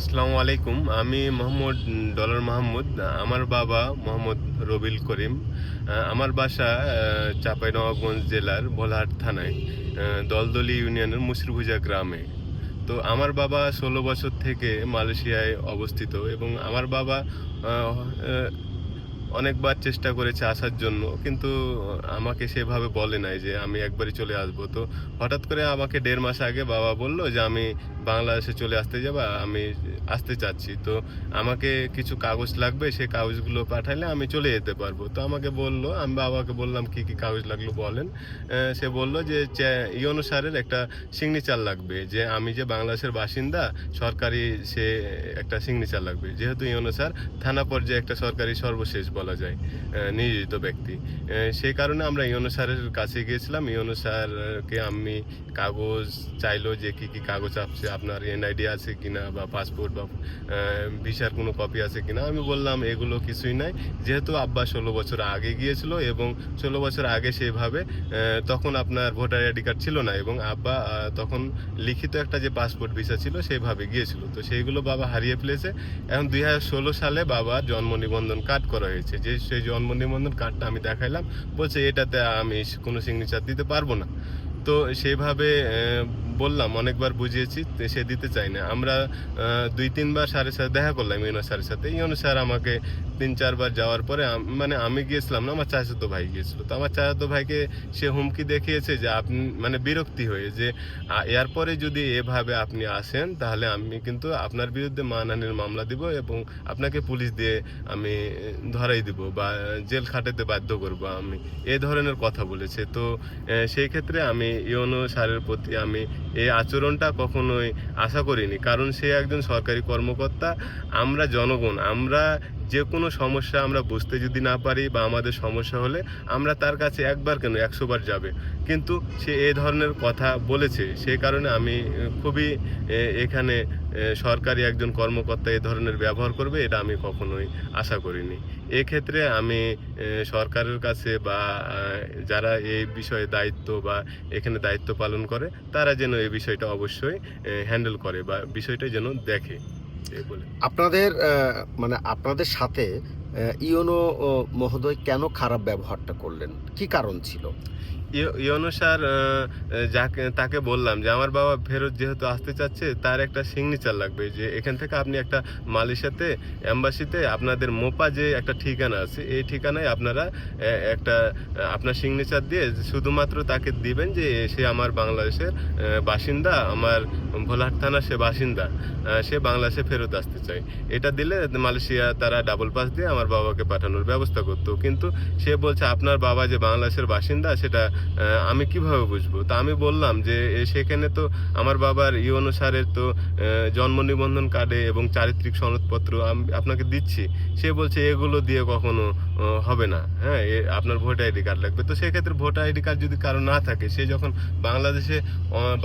আসসালামু আলাইকুম। আমি মোহাম্মদ ডলার মাহমুদ, আমার বাবা মোহাম্মদ রবিল করিম। আমার বাসা চাঁপাইনবাবগঞ্জ জেলার ভোলাহাট থানায় দলদলি ইউনিয়নের মুসিরভুজা গ্রামে। তো আমার বাবা ষোলো বছর থেকে মালয়েশিয়ায় অবস্থিত এবং আমার বাবা অনেকবার চেষ্টা করেছে আসার জন্য, কিন্তু আমাকে সেভাবে বলে নাই যে আমি একবারই চলে আসব। তো হঠাৎ করে আমাকে দেড় মাস আগে বাবা বলল যে আমি বাংলাদেশে চলে আসতে যাবা, আমি আসতে চাচ্ছি। তো আমাকে কিছু কাগজ লাগবে সেই কাগজগুলো পাঠালে আমি চলে যেতে পারব। তো আমাকে বলল, আমি বাবাকে বললাম, কি কি কাগজ লাগল বলেন? সে বলল যে ই অনুসারের একটা সিগনেচার লাগবে, যে আমি যে বাংলাদেশের বাসিন্দা, সরকারি সে একটা সিগনেচার লাগবে। যেহেতু ই অনুসার, থানা পর্যায়ে একটা সরকারি সর্বশেষ বলা যায় নিয়োজিত ব্যক্তি। সেই কারণে আমরা ইউনো স্যারের কাছে গিয়েছিলাম। ইউনো স্যারকে আমি কাগজ চাইলো যে কি কি কাগজ আছে, আপনার এনআইডি আছে কিনা বা পাসপোর্ট বা ভিসার কোনো কপি আছে কিনা। আমি বললাম, এগুলো কিছুই নাই। যেহেতু আব্বা ষোলো বছর আগে গিয়েছিল এবং ষোলো বছর আগে সেভাবে তখন আপনার ভোটার আইডি কার্ড ছিল না এবং আব্বা তখন লিখিত একটা যে পাসপোর্ট ভিসা ছিল সেভাবে গিয়েছিল। তো সেইগুলো বাবা হারিয়ে ফেলেছে। এখন দুই হাজার ষোলো সালে বাবার জন্ম নিবন্ধন কার্ড করা হয়েছে। যে সেই জন্ম নিবন্ধন কার্ডটা আমি দেখাইলাম, বলছে এটাতে আমি কোনো সিগনেচার দিতে পারব না। তো সেভাবে বললাম, অনেকবার বুঝিয়েছি সে দিতে চাই না। আমরা দুই তিনবার স্যারের সাথে দেখা করলাম ইউনো স্যারের সাথে। ইউনো স্যার আমাকে তিন চারবার যাওয়ার পরে মানে আমি গিয়েছিলাম না, আমার চাচাতো ভাই গিয়েছিল। তো আমার চাচাতো ভাইকে সে হুমকি দেখিয়েছে যে আপনি মানে বিরক্তি হয়ে যে এরপরে যদি এভাবে আপনি আসেন, তাহলে আমি কিন্তু আপনার বিরুদ্ধে মানহানির মামলা দিব এবং আপনাকে পুলিশ দিয়ে আমি ধরাই দিব বা জেল খাটাতে বাধ্য করব আমি। এ ধরনের কথা বলেছে। তো সেই ক্ষেত্রে আমি ইউনো স্যারের প্রতি আমি এই আচরণটা কখনোই আশা করিনি। কারণ সে একজন সরকারি কর্মকর্তা, আমরা জনগণ, আমরা যে কোনো সমস্যা আমরা বুঝতে যদি না পারি বা আমাদের সমস্যা হলে আমরা তার কাছে একবার কেন একশো বার যাবে। কিন্তু সে এ ধরনের কথা বলেছে সেই কারণে আমি খুবই এখানে সরকারি একজন কর্মকর্তা এ ধরনের ব্যবহার করবে এটা আমি কখনোই আশা করিনি। এক্ষেত্রে আমি সরকারের কাছে বা যারা এই বিষয়ে দায়িত্ব বা এখানে দায়িত্ব পালন করে, তারা যেন এই বিষয়টা অবশ্যই হ্যান্ডেল করে বা বিষয়টা যেন দেখে। আপনাদের মানে আপনাদের সাথে ইওনো মহোদয় কেন খারাপ ব্যবহারটা করলেন? কি কারণ ছিল? স্যার আহ, যাকে তাকে বললাম যে আমার বাবা ফেরত যেহেতু আসতে চাচ্ছে তার একটা সিগনেচার লাগবে যে এখান থেকে আপনি একটা মালয়েশিয়াতে অ্যাম্বাসিতে আপনাদের মোপা যে একটা ঠিকানা আছে এই ঠিকানায় আপনারা একটা আপনার সিগনেচার দিয়ে শুধুমাত্র তাকে দিবেন যে সে আমার বাংলাদেশের বাসিন্দা আমার ভোলাহাট থানা সে বাসিন্দা সে বাংলাদেশে ফেরত আসতে চায়। এটা দিলে মালয়েশিয়া তারা ডাবল পাস দিয়ে আমার বাবাকে পাঠানোর ব্যবস্থা করতো। কিন্তু সে বলছে আপনার বাবা যে বাংলাদেশের বাসিন্দা সেটা আমি কীভাবে বুঝব? তা আমি বললাম যে সেখানে তো আমার বাবার ই অনুসারে তো জন্ম নিবন্ধন কার্ডে এবং চারিত্রিক সনদপত্র আমি আপনাকে দিচ্ছি। সে বলছে, এগুলো দিয়ে কখনো হবে না। হ্যাঁ আপনার ভোট আইডি কার্ড লাগবে। তো সেক্ষেত্রে ভোট আইডি কার্ড যদি কারও না থাকে, সে যখন বাংলাদেশে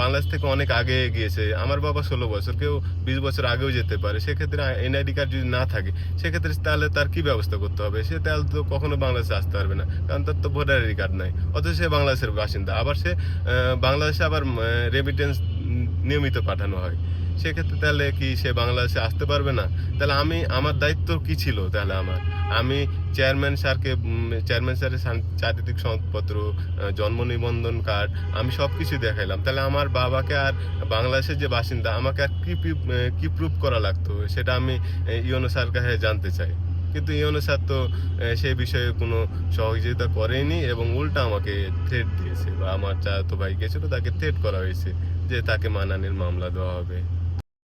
বাংলাদেশ থেকে অনেক আগে গিয়েছে, আমার বাবা ষোলো বছর, কেউ বিশ বছর আগেও যেতে পারে, সেক্ষেত্রে এনআইডি কার্ড যদি না থাকে, সেক্ষেত্রে তাহলে তার কি ব্যবস্থা করতে হবে? সে তাহলে তো কখনো বাংলাদেশে আসতে পারবে না, কারণ তার তো ভোটার আইডি কার্ড নাই। অথচ সে বাংলাদেশের বাসিন্দা। আবার সে বাংলাদেশে আবার রেমিটেন্স নিয়মিত পাঠানো হয়। সেক্ষেত্রে তাহলে কি সে বাংলাদেশে আসতে পারবে না? তাহলে আমি, আমার দায়িত্ব কি ছিল তাহলে আমার? আমি চেয়ারম্যান স্যারকে চেয়ারম্যান স্যারের চারিত্রিক সনদপত্র জন্ম নিবন্ধন কার্ড আমি সব কিছু দেখাইলাম। তাহলে আমার বাবাকে আর বাংলাদেশের যে বাসিন্দা, আমাকে আর কি কি প্রুফ করা লাগতো? সেটা আমি ইউনো স্যার কাছে জানতে চাই। কিন্তু ইউনো অনুসার তো সে বিষয়ে কোনো সহযোগিতা করেনি এবং উল্টা আমাকে থ্রেট দিয়েছে বা আমার চাচাতো ভাই গেছিল, তাকে থ্রেট করা হয়েছে যে তাকে মানানির মামলা দেওয়া হবে।